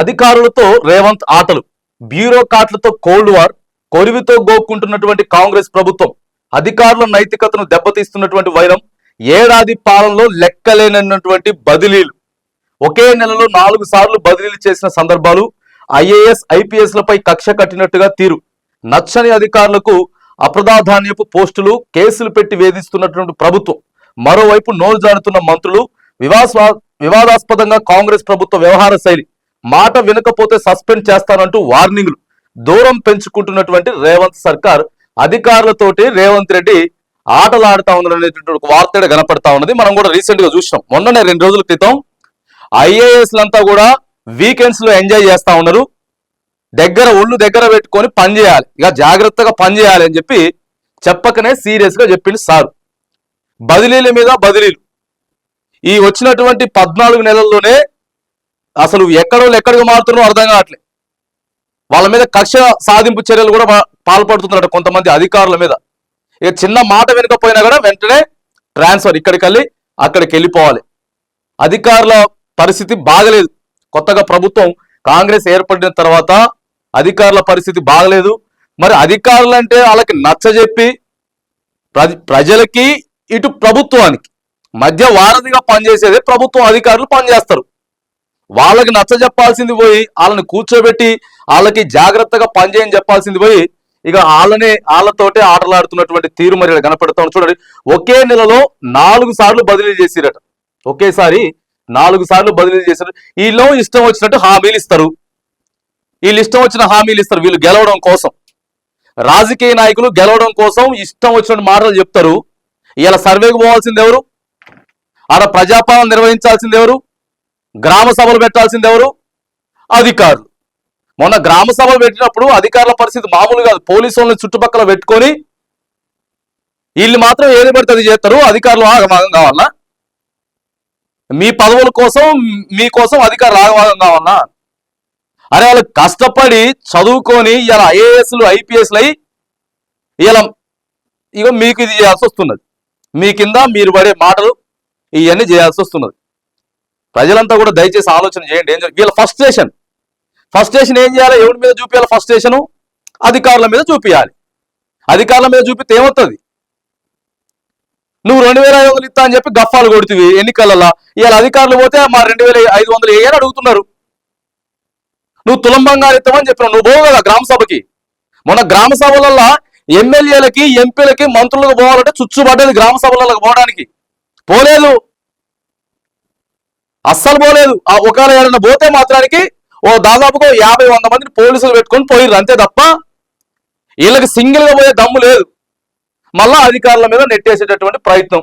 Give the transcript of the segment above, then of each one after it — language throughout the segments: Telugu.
అధికారులతో రేవంత్ ఆటలు. బ్యూరోక్రాట్లతో కోల్డ్ వార్ కొరివితో గోక్కుంటున్నటువంటి కాంగ్రెస్ ప్రభుత్వం అధికారుల నైతికతను దెబ్బతీస్తున్నటువంటి వైరం ఏడాది పాలనలో లెక్కలేనటువంటి బదిలీలు. ఒకే నెలలో నాలుగు సార్లు బదిలీలు చేసిన సందర్భాలు ఐఏఎస్ ఐపీఎస్లపై కక్ష కట్టినట్టుగా తీరు. నచ్చని అధికారులకు అప్రధాధాన్యపు పోస్టులు కేసులు పెట్టి వేధిస్తున్నటువంటి ప్రభుత్వం. మరోవైపు నోరు జాడుతున్న మంత్రులు వివాదాస్పదంగా కాంగ్రెస్ ప్రభుత్వ వ్యవహార శైలి. మాట వినకపోతే సస్పెండ్ చేస్తానంటూ వార్నింగ్లు దూరం పెంచుకుంటున్నటువంటి రేవంత్ సర్కార్ అధికారులతోటి రేవంత్ రెడ్డి ఆటలాడుతా ఉన్నారనేటువంటి ఒక వార్త కనపడతా ఉన్నది. మనం కూడా రీసెంట్గా చూసినాం. మొన్ననే రెండు రోజుల క్రితం ఐఏఎస్ అంతా కూడా వీకెండ్స్లో ఎంజాయ్ చేస్తా ఉన్నారు. దగ్గర ఒళ్ళు దగ్గర పెట్టుకొని పని చేయాలి. ఇక జాగ్రత్తగా పని చేయాలి అని చెప్పి చెప్పకనే సీరియస్గా చెప్పింది సార్. బదిలీల మీద బదిలీలు. ఈ వచ్చినటువంటి పద్నాలుగు నెలల్లోనే అసలు ఎక్కడో ఎక్కడికి మారుతున్నారో అర్థం కావట్లే. వాళ్ళ మీద కక్ష సాధింపు చర్యలు కూడా పాల్పడుతున్నారు కొంతమంది అధికారుల మీద. ఇక చిన్న మాట వినకపోయినా కూడా వెంటనే ట్రాన్స్ఫర్ ఇక్కడికి వెళ్ళి అక్కడికి వెళ్ళిపోవాలి. అధికారుల పరిస్థితి బాగలేదు. కొత్తగా ప్రభుత్వం కాంగ్రెస్ ఏర్పడిన తర్వాత అధికారుల పరిస్థితి బాగలేదు. మరి అధికారులు అంటే వాళ్ళకి నచ్చజెప్పి ప్రజలకి ఇటు ప్రభుత్వానికి. మధ్య వారధిగా పనిచేసేదే ప్రభుత్వం అధికారులు పనిచేస్తారు. వాళ్ళకి నచ్చ చెప్పాల్సింది పోయి వాళ్ళని కూర్చోబెట్టి వాళ్ళకి జాగ్రత్తగా పనిచేయని చెప్పాల్సింది పోయి ఇక వాళ్ళనే వాళ్ళతోటే ఆటలాడుతున్నటువంటి తీరు మరి కనపడతాం చూడండి ఒకే నెలలో నాలుగు సార్లు బదిలీ చేసిరట. ఒకేసారి నాలుగు సార్లు బదిలీ చేశారు వీళ్ళు ఇష్టం వచ్చినట్టు హామీలు ఇస్తారు. వీళ్ళు ఇష్టం వచ్చిన హామీలు ఇస్తారు. వీళ్ళు గెలవడం కోసం. రాజకీయ నాయకులు గెలవడం కోసం ఇష్టం వచ్చిన మాటలు చెప్తారు. ఇలా సర్వేకి పోవాల్సింది ఎవరు? ఆడ ప్రజాపాలన నిర్వహించాల్సింది ఎవరు? గ్రామ సభలు పెట్టాల్సింది ఎవరు? అధికారులు. మొన్న గ్రామ సభలు పెట్టినప్పుడు అధికారుల పరిస్థితి మామూలు కాదు. పోలీసు వాళ్ళని చుట్టుపక్కల పెట్టుకొని వీళ్ళు మాత్రం ఏది పడితే అది చేస్తారు. అధికారులు ఆగమాగం కావాలన్నా మీ పదవుల కోసం మీకోసం అధికారులు ఆగమాగం కావాలన్నా అరే వాళ్ళు కష్టపడి చదువుకొని ఇలా ఐఏఎస్లు ఐపీఎస్లు అయి ఇలా ఇక మీకు ఇది చేయాల్సి వస్తున్నది. మీ కింద మీరు పడే మాటలు ఇవన్నీ చేయాల్సి వస్తున్నది. ప్రజలంతా కూడా దయచేసి ఆలోచన చేయండి. ఏం వీళ్ళ ఫస్ట్ స్టేషన్ ఫస్ట్ స్టేషన్ ఏం చేయాలి? ఎవరి మీద చూపించాలి ఫస్ట్ స్టేషను అధికారుల మీద చూపించాలి అధికారుల మీద చూపితే ఏమవుతుంది? నువ్వు రెండు వేల ఐదు వందలు ఇస్తా అని చెప్పి గఫాలు కొడుతుంది ఎన్నికలలో. ఇవాళ అధికారులు పోతే మా రెండు వేల ఐదు వందలు వేయని అడుగుతున్నారు. నువ్వు తులం బంగారు ఇస్తామని చెప్పినావు. నువ్వు పోవు కదా గ్రామ సభకి. మొన్న గ్రామ సభలల్లో ఎమ్మెల్యేలకి ఎంపీలకి మంత్రులకు పోవాలంటే చుచ్చుబడ్డది గ్రామ సభలకు పోవడానికి. పోలేదు. అస్సలు పోలేదు. ఆ ఒకవేళ ఏడన్నా పోతే మాత్రానికి ఓ దాదాపుగా యాభై వంద మందిని పోలీసులు పెట్టుకొని పోయిర్రు అంతే తప్ప వీళ్ళకి సింగిల్గా పోయే దమ్ము లేదు. మళ్ళా అధికారుల మీద నెట్టేసేటటువంటి ప్రయత్నం.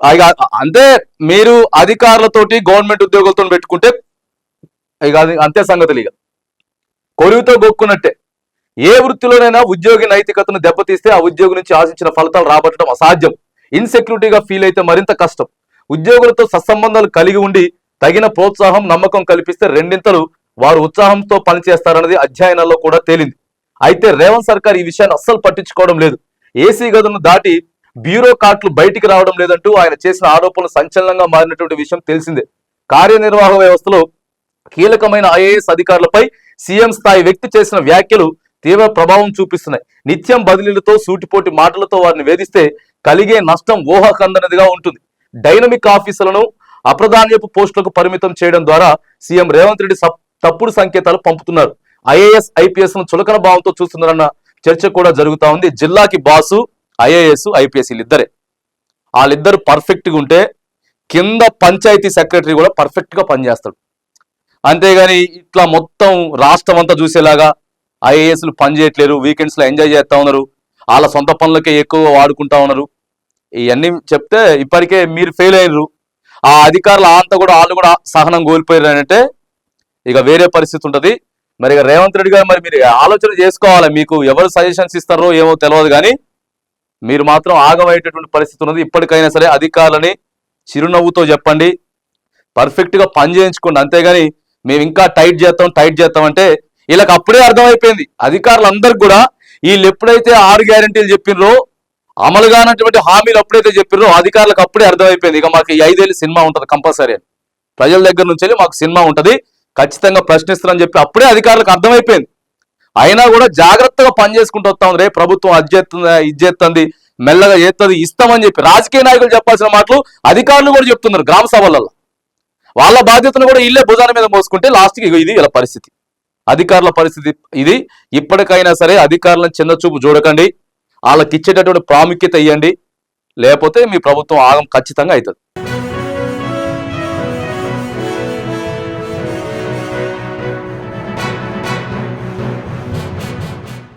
ఇక అంతే మీరు అధికారులతోటి గవర్నమెంట్ ఉద్యోగులతో పెట్టుకుంటే ఇక అంతే సంగతులు ఇక. కొలువుతో గొక్కున్నట్టే. ఏ వృత్తిలోనైనా ఉద్యోగి నైతికతను దెబ్బతీస్తే ఆ ఉద్యోగి నుంచి ఆశించిన ఫలితాలు రాబట్టడం అసాధ్యం. ఇన్సెక్యూరిటీగా ఫీల్ అయితే మరింత కష్టం. ఉద్యోగులతో సత్సంబంధాలు కలిగి ఉండి తగిన ప్రోత్సాహం నమ్మకం కల్పిస్తే రెండింతలు వారు ఉత్సాహంతో పనిచేస్తారన్నది అధ్యయనాల్లో కూడా తేలింది. అయితే రేవంత్ సర్కార్ ఈ విషయాన్ని అస్సలు పట్టించుకోవడం లేదు. ఏసీ గదులను దాటి బ్యూరోక్రాట్లు బయటికి రావడం లేదంటూ ఆయన చేసిన ఆరోపణలు సంచలనంగా మారినటువంటి విషయం తెలిసిందే. కార్యనిర్వాహక వ్యవస్థలో కీలకమైన ఐఏఎస్ అధికారులపై సీఎం స్థాయి వ్యక్తి చేసిన వ్యాఖ్యలు తీవ్ర ప్రభావం చూపిస్తున్నాయి. నిత్యం బదిలీలతో సూటిపోటి మాటలతో వారిని వేధిస్తే కలిగే నష్టం ఊహకందనదిగా ఉంటుంది. డైనమిక్ ఆఫీసులను అప్రధాన్యపు పోస్టులకు పరిమితం చేయడం ద్వారా సీఎం రేవంత్ రెడ్డి తప్పుడు సంకేతాలు పంపుతున్నారు. ఐఏఎస్ ఐపీఎస్ను చులకన భావంతో చూస్తున్నారన్న చర్చ కూడా జరుగుతా ఉంది. జిల్లాకి బాసు ఐఏఎస్ ఐపీఎస్ వీళ్ళిద్దరే. వాళ్ళిద్దరు పర్ఫెక్ట్గా ఉంటే కింద పంచాయతీ సెక్రటరీ కూడా పర్ఫెక్ట్గా పనిచేస్తాడు. అంతేగాని ఇట్లా మొత్తం రాష్ట్రం అంతా చూసేలాగా ఐఏఎస్లు పనిచేయట్లేరు వీకెండ్స్లో వీకెండ్స్లో ఎంజాయ్ చేస్తా ఉన్నారు. వాళ్ళ సొంత పనులకే ఎక్కువగా వాడుకుంటా ఉన్నారు. ఇవన్నీ చెప్తే ఇప్పటికే మీరు ఫెయిల్ అయ్యారు ఆ అధికారులు అంతా కూడా వాళ్ళు కూడా సహనం కోల్పోయారు అంటే ఇక వేరే పరిస్థితి ఉంటుంది. మరి ఇక రేవంత్ రెడ్డి గారు మరి మీరు ఆలోచన చేసుకోవాలి. మీకు ఎవరు సజెషన్స్ ఇస్తారో ఏమో తెలియదు కానీ మీరు మాత్రం ఆగమయ్యేటటువంటి పరిస్థితి ఉన్నది. ఇప్పటికైనా సరే అధికారులని చిరునవ్వుతో చెప్పండి. పర్ఫెక్ట్గా పని చేయించుకోండి. అంతేగాని మేము ఇంకా టైట్ చేస్తాం టైట్ చేస్తాం అంటే వీళ్ళకి అప్పుడే అర్థమైపోయింది. అధికారులందరికీ కూడా వీళ్ళు ఎప్పుడైతే ఆరు గ్యారంటీలు చెప్పినరో అమలు కానటువంటి హామీలు ఎప్పుడైతే చెప్పారో అధికారులకు అప్పుడే అర్థమైపోయింది. ఇక మాకు ఈ ఐదేళ్ళు సినిమా ఉంటుంది కంపల్సరీ అని. ప్రజల దగ్గర నుంచి వెళ్ళి మాకు సినిమా ఉంటుంది. ఖచ్చితంగా ప్రశ్నిస్తారని చెప్పి అప్పుడే అధికారులకు అర్థమైపోయింది. అయినా కూడా జాగ్రత్తగా పనిచేసుకుంటూ వస్తా. ఉంది రే ప్రభుత్వం అది చేస్తుంది ఇది చేస్తుంది మెల్లగా చేస్తుంది ఇస్తామని చెప్పి. రాజకీయ నాయకులు చెప్పాల్సిన మాటలు అధికారులు కూడా చెప్తున్నారు గ్రామ సభలలో వాళ్ళ బాధ్యతను కూడా ఇల్లే భుజాల మీద మోసుకుంటే లాస్ట్కి ఇది ఇలా పరిస్థితి. అధికారుల పరిస్థితి ఇది. ఇప్పటికైనా సరే అధికారులను చిన్న చూపు చూడకండి. వాళ్ళకి ఇచ్చేటటువంటి ప్రాముఖ్యత ఇవ్వండి లేకపోతే మీ ప్రభుత్వం ఆగం ఖచ్చితంగా అవుతుంది.